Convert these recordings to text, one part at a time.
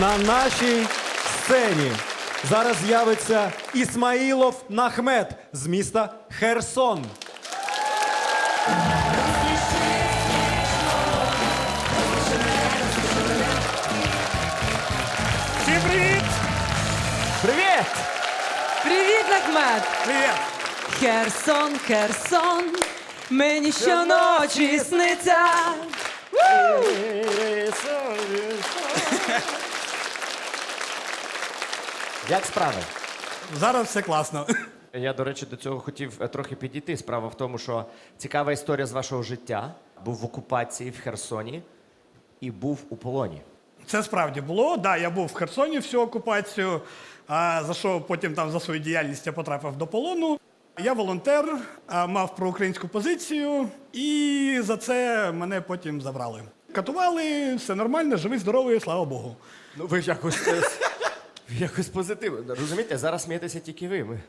На нашій сцені зараз з'явиться Ісмаїлов Нахмет з міста Херсон. Всім привіт! Привіт! Привіт, Нахмед! Привіт! Херсон, Херсон, мені щоночі сниться. Як справи? Зараз все класно. Я, до речі, до цього хотів е, трохи підійти. Справа в тому, що цікава історія з вашого життя. Був в окупації в Херсоні і був у полоні. Це справді було. Да, я був в Херсоні всю окупацію, а, за що потім там за свою діяльність я потрапив до полону. Я волонтер, а, мав проукраїнську позицію, і за це мене потім забрали. Катували, все нормально, живий, здоровий, слава Богу. Ну, ви якось, е, якось позитивно. Розумієте, зараз смієтеся тільки ви. Ми...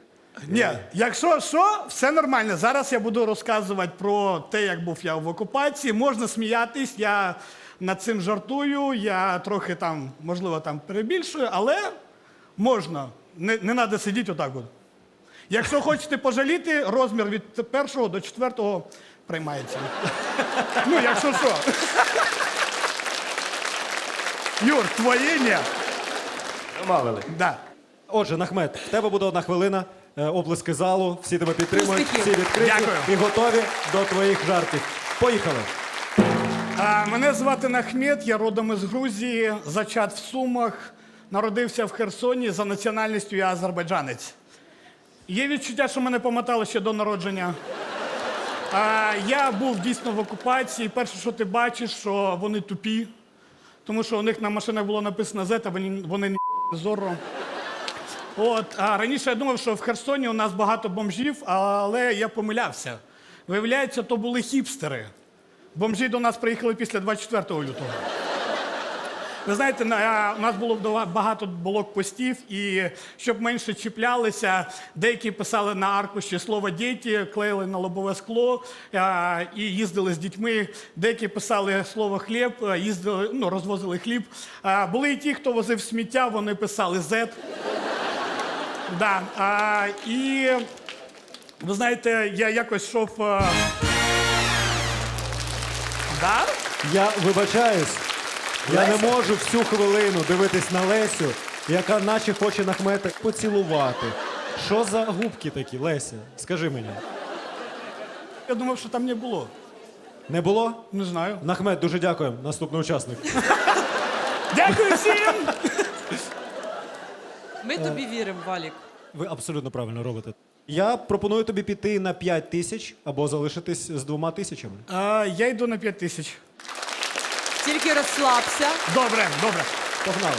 Ні, якщо що, все нормально. Зараз я буду розказувати про те, як був я в окупації. Можна сміятись, я над цим жартую, я трохи там, можливо, там перебільшую, але можна. Не, не треба сидіти отак. От. Якщо хочете пожаліти, розмір від першого до четвертого приймається. Ну, якщо що. Юр, твоє ні. Домовили. Да. Отже, Нахмет, в тебе буде одна хвилина. е, Оплески залу, всі тебе підтримують, Успіхів. всі відкриті Дякую. і готові до твоїх жартів. Поїхали! А, Мене звати Нахмет, я родом із Грузії, зачат в Сумах, народився в Херсоні за національністю я азербайджанець. Є відчуття, що мене помотали ще до народження. А, я був дійсно в окупації. Перше, що ти бачиш, що вони тупі, тому що у них на машинах було написано Z, а вони, вони не зорро. От, а раніше я думав, що в Херсоні у нас багато бомжів, але я помилявся. Виявляється, то були хіпстери. Бомжі до нас приїхали після 24 лютого. Ви знаєте, на- у нас було багато блокпостів, і щоб менше чіплялися, деякі писали на аркуші слово діти, клеїли на лобове скло а, і їздили з дітьми. Деякі писали слово хліб, їздили, ну, розвозили хліб. А, були і ті, хто возив сміття, вони писали Z. Да, а, і ви знаєте, я якось йшов. а, Да? Я вибачаюсь. Я не можу всю хвилину дивитись на Лесю, яка наче хоче Нахмета поцілувати. Що за губки такі, Леся? Скажи мені. Я думав, що там не було. Не було? Не знаю. Нахмет, дуже дякую. Наступний учасник. Дякую всім! Ми тобі віримо, Валік. Ви абсолютно правильно робите. Я пропоную тобі піти на 5 тисяч або залишитись з двома тисячами. А, я йду на 5 тисяч. Тільки розслабся. Добре, добре. Погнали.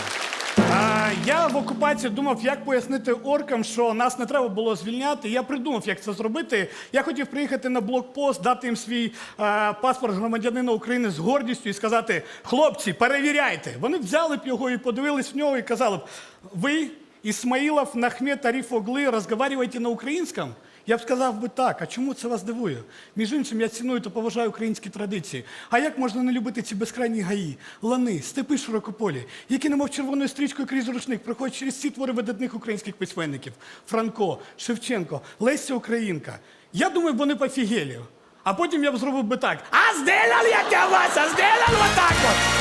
Я в окупації думав, як пояснити оркам, що нас не треба було звільняти. Я придумав, як це зробити. Я хотів приїхати на блокпост, дати їм свій а, паспорт громадянина України з гордістю і сказати: хлопці, перевіряйте. Вони взяли б його і подивились в нього і казали б: ви, Ісмаїлов, Нахмет, Ариф Огли, розмовляєте на українському? Я б сказав би так, а чому це вас дивує? Між іншим, я ціную та поважаю українські традиції. А як можна не любити ці безкрайні гаї, лани, степи широкополі, які немов червоною стрічкою крізь рушник проходять через ці твори видатних українських письменників: Франко, Шевченко, Леся Українка. Я думаю, вони пофігелі. А потім я б зробив би так. А сделал я тебя, Вася, сделал вот так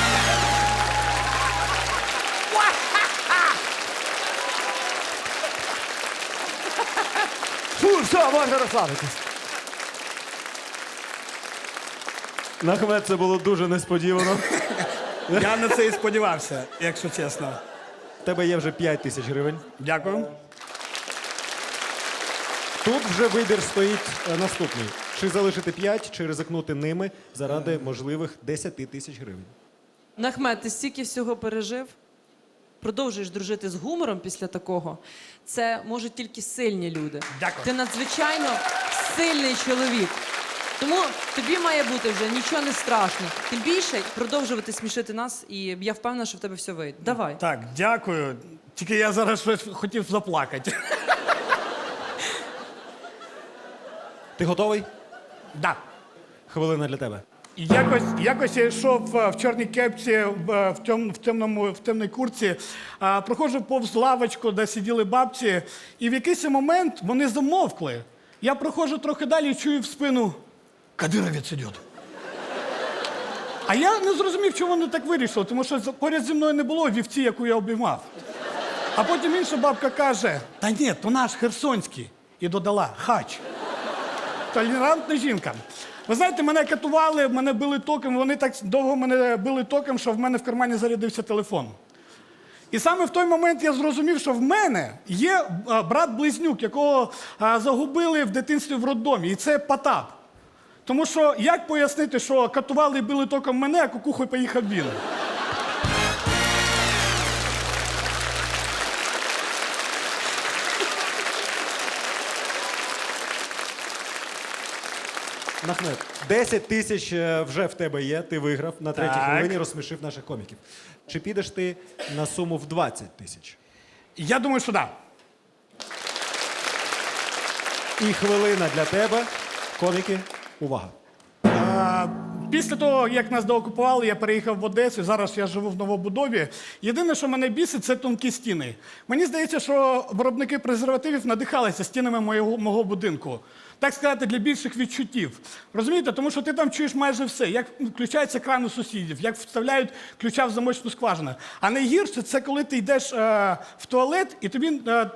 Фу, все, можна розслабитись. Нахмет, це було дуже несподівано. Я на це і сподівався, якщо чесно. В тебе є вже 5 тисяч гривень. Дякую. Тут вже вибір стоїть е, наступний: чи залишити 5, чи ризикнути ними заради можливих 10 тисяч гривень. Нахмед, ти стільки всього пережив. Продовжуєш дружити з гумором після такого. Це можуть тільки сильні люди. Дякую. Ти надзвичайно сильний чоловік. Тому тобі має бути вже нічого не страшно. Тим більше продовжувати смішити нас, і я впевнена, що в тебе все вийде. Давай. Так, дякую. Тільки я зараз щось хотів заплакати. Ти готовий? Да. Хвилина для тебе. Якось, якось я йшов е, в чорній кепці, в, е, тем, в, темному, в темній курці, а, проходжу повз лавочку, де сиділи бабці, і в якийсь момент вони замовкли. Я проходжу трохи далі і чую в спину Кадировець іде. А я не зрозумів, чому вони так вирішили, тому що поряд зі мною не було вівці, яку я обіймав. А потім інша бабка каже: Та ні, то наш херсонський. І додала хач. Толерантна жінка. Ви знаєте, мене катували, мене били током, вони так довго мене били током, що в мене в кармані зарядився телефон. І саме в той момент я зрозумів, що в мене є брат-близнюк, якого загубили в дитинстві в роддомі, і це Потап. Тому що як пояснити, що катували і били током мене, а кукухою поїхав він? Нахмет, 10 тисяч е, вже в тебе є, ти виграв на третій Так. хвилині, розсмішив наших коміків. Чи підеш ти на суму в 20 тисяч? Я думаю, що так. І хвилина для тебе. Коміки, увага. Після того, як нас доокупували, я переїхав в Одесу. Зараз я живу в новобудові. Єдине, що мене бісить, це тонкі стіни. Мені здається, що виробники презервативів надихалися стінами моєго, мого будинку. Так сказати, для більших відчуттів. Розумієте, тому що ти там чуєш майже все, як включається кран сусідів, як вставляють ключа в замочну скважину. А найгірше це коли ти йдеш е, в туалет і тобі е,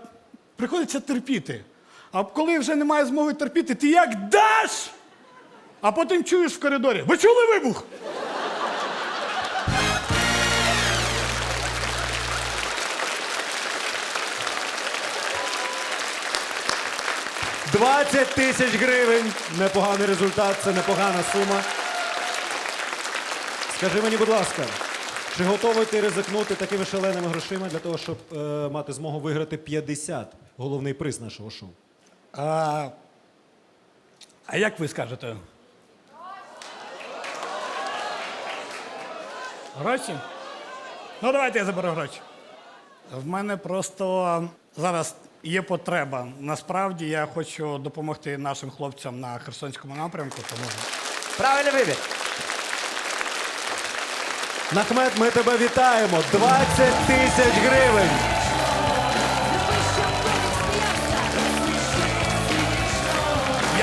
приходиться терпіти. А коли вже немає змоги терпіти, ти як даш? А потім чуєш в коридорі. Ви чули вибух? — 20 тисяч гривень. Непоганий результат, це непогана сума. Скажи мені, будь ласка, чи готовий ти ризикнути такими шаленими грошима для того, щоб е, мати змогу виграти 50 головний приз нашого шоу? А, а як ви скажете? Гроші? Ну, давайте я заберу гроші. В мене просто зараз є потреба. Насправді я хочу допомогти нашим хлопцям на Херсонському напрямку, тому Правильний вибір. Нахмет, ми тебе вітаємо. 20 тисяч гривень.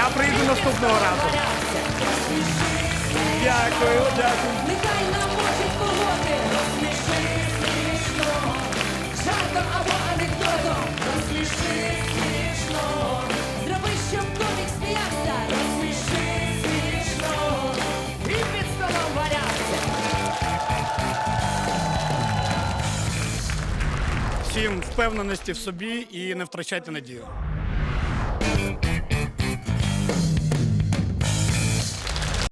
я прийду наступного разу. Дякую, дякую. Розсміши смішно, зроби, щоб комік сміявся, розсміши смішно, і під. Всім впевненості в собі і не втрачайте надію.